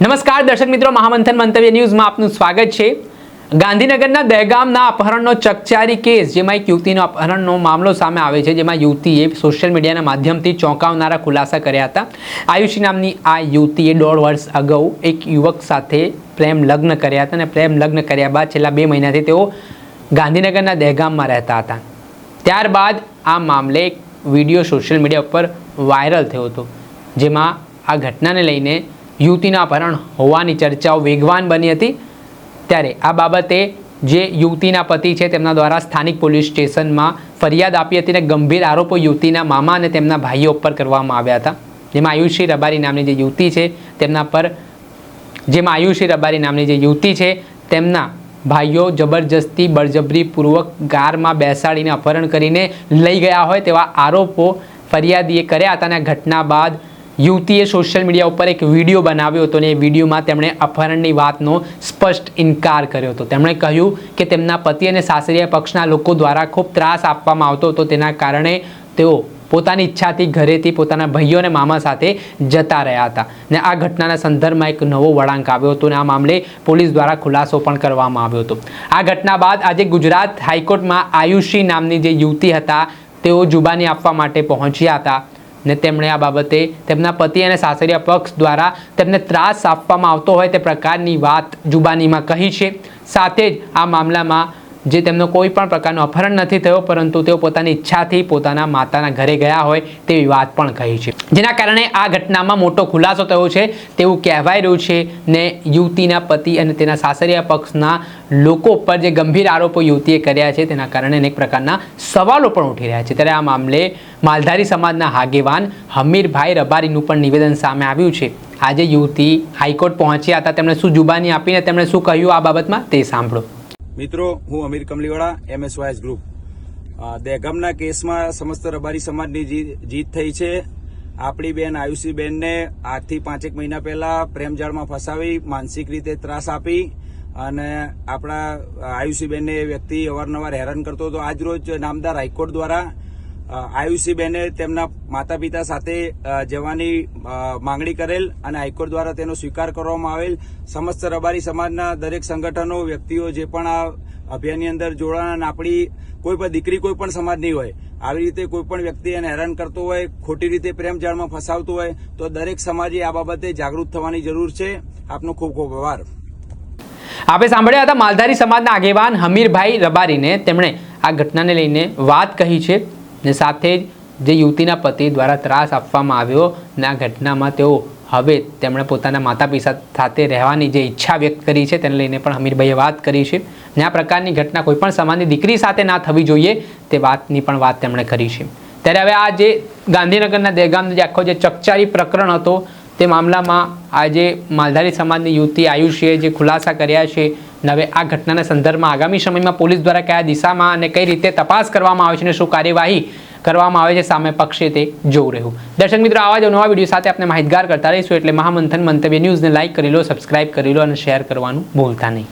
નમસ્કાર દર્શક મિત્રો, મહામંથન મંતવ્ય ન્યૂઝમાં આપનું સ્વાગત છે. ગાંધીનગરના દહેગામના અપહરણનો ચકચારી કેસ, જેમાં એક યુવતીનો અપહરણનો મામલો સામે આવે છે, જેમાં યુવતીએ સોશિયલ મીડિયાના માધ્યમથી ચોંકાવનારા ખુલાસા કર્યા હતા. આયુષી નામની આ યુવતીએ દોઢ વર્ષ અગાઉ એક યુવક સાથે પ્રેમ લગ્ન કર્યા હતા અને પ્રેમ લગ્ન કર્યા બાદ છેલ્લા બે મહિનાથી તેઓ ગાંધીનગરના દહેગામમાં રહેતા હતા. ત્યારબાદ આ મામલે એક વીડિયો સોશિયલ મીડિયા ઉપર વાયરલ થયો હતો, જેમાં આ ઘટનાને લઈને યુવતીના અપહરણ હોવાની ચર્ચાઓ વેગવાન બની હતી. ત્યારે આ બાબતે જે યુવતીના પતિ છે તેમના દ્વારા સ્થાનિક પોલીસ સ્ટેશનમાં ફરિયાદ આપી હતી અને ગંભીર આરોપો યુવતીના મામા અને તેમના ભાઈઓ ઉપર કરવામાં આવ્યા હતા. જેમાં આયુષી રબારી નામની જે યુવતી છે તેમના પર જેમાં આયુષી રબારી નામની જે યુવતી છે તેમના ભાઈઓ જબરજસ્તી, બળજબરીપૂર્વક કારમાં બેસાડીને અપહરણ કરીને લઈ ગયા હોય તેવા આરોપો ફરિયાદીએ કર્યા હતા અને ઘટના બાદ યુવતીએ સોશિયલ મીડિયા ઉપર એક વીડિયો બનાવ્યો હતો અને એ વિડીયોમાં તેમણે અપહરણની વાતનો સ્પષ્ટ ઇનકાર કર્યો હતો. તેમણે કહ્યું કે તેમના પતિ અને સાસરિયા પક્ષના લોકો દ્વારા ખૂબ ત્રાસ આપવામાં આવતો હતો. તેના કારણે તેઓ પોતાની ઈચ્છાથી ઘરેથી પોતાના ભાઈઓ અને મામા સાથે જતા રહ્યા હતા ને આ ઘટનાના સંદર્ભમાં એક નવો વળાંક આવ્યો હતો અને આ મામલે પોલીસ દ્વારા ખુલાસો પણ કરવામાં આવ્યો હતો. આ ઘટના બાદ આજે ગુજરાત હાઈકોર્ટમાં આયુષી નામની જે યુવતી હતા, તેઓ જુબાની આપવા માટે પહોંચ્યા હતા. ને તેમણે આ બાબતે તેમના પતિ અને સાસરિયા પક્ષ દ્વારા તેમને ત્રાસ આપવામાં આવતો હોય તે પ્રકારની વાત જુબાનીમાં કહી છે. સાથે જ આ મામલામાં જે તેમનો કોઈ પણ પ્રકારનો અપહરણ નથી થયો, પરંતુ તેઓ પોતાની ઈચ્છાથી પોતાના માતાના ઘરે ગયા હોય તેવી વાત પણ કહી છે. જેના કારણે આ ઘટનામાં મોટો ખુલાસો થયો છે. તેવું કહેવાય રહ્યું છે ને યુવતીના પતિ અને તેના સાસરિયા પક્ષના લોકો ઉપર જે ગંભીર આરોપો યુવતીએ કર્યા છે, તેના કારણે અનેક પ્રકારના સવાલો પણ ઉઠી રહ્યા છે. ત્યારે આ મામલે માલધારી સમાજના હાગેવાન હમીરભાઈ રબારીનું પણ નિવેદન સામે આવ્યું છે. આજે યુવતી હાઈકોર્ટ પહોંચ્યા હતા. તેમણે શું જુબાની આપીને તેમણે શું કહ્યું આ બાબતમાં તે સાંભળો. મિત્રો, હું અમીર કમલીવાળા એમએસવાયસ ગ્રુપ દહેગામના કેસમાં સમસ્ત રબારી સમાજની જીત થઈ છે. આપણી બેન આયુષી બેનને આજથી પાંચેક મહિના પહેલા પ્રેમજાળમાં ફસાવી, માનસિક રીતે ત્રાસ આપી અને આપણા આયુષી બેનને વ્યક્તિ અવારનવાર હેરાન કરતો હતો. આજરોજ નામદાર હાઈકોર્ટ દ્વારા આયુષી બેને તેમના માતા પિતા સાથે જવાની માંગણી કરેલ અને હાઈકોર્ટ દ્વારા તેનો સ્વીકાર કરવામાં આવેલ. સમસ્ત રબારી સમાજના દરેક સંગઠનો, વ્યક્તિઓ જે પણ આ અભિયાનની અંદર જોડાણ આપણી કોઈ પણ દીકરી કોઈ પણ સમાજની હોય, આવી રીતે કોઈ પણ વ્યક્તિ એને હેરાન કરતો હોય, ખોટી રીતે પ્રેમ જાળમાં ફસાવતો હોય, તો દરેક સમાજે આ બાબતે જાગૃત થવાની જરૂર છે. આપનો ખૂબ ખૂબ આભાર. આપણે સાંભળ્યા હતા, માલધારી સમાજના આગેવાન હમીરભાઈ રબારીને તેમણે આ ઘટનાને લઈને વાત કહી છે. ને સાથે જ જે યુવતીના પતિ દ્વારા ત્રાસ આપવામાં આવ્યો ના ઘટનામાં તેઓ હવે તેમણે પોતાના માતા પિતા સાથે રહેવાની જે ઈચ્છા વ્યક્ત કરી છે તેને લઈને પણ હમીરભાઈએ વાત કરી છે. ને આ પ્રકારની ઘટના કોઈ પણ સમાજની દીકરી સાથે ના થવી જોઈએ તે વાતની પણ વાત તેમણે કરી છે. ત્યારે હવે આ જે ગાંધીનગરના દહેગામનો જે આખો જે ચકચારી પ્રકરણ હતો તે મામલામાં આજે માલધારી સમાજની યુવતી આયુષીએ જે ખુલાસા કર્યા છે હવે આ ઘટનાના સંદર્ભમાં આગામી સમયમાં પોલીસ દ્વારા કયા દિશામાં અને કઈ રીતે તપાસ કરવામાં આવે છે અને શું કાર્યવાહી કરવામાં આવે છે સામે પક્ષે તે જોવું રહ્યું. દર્શક મિત્રો, આવા જ નવા વીડિયો સાથે આપણે માહિતગાર કરતા રહીશું. એટલે મહામંથન મંતવ્ય ન્યૂઝને લાઇક કરી લો, સબસ્ક્રાઇબ કરી લો અને શેર કરવાનું ભૂલતા નહીં.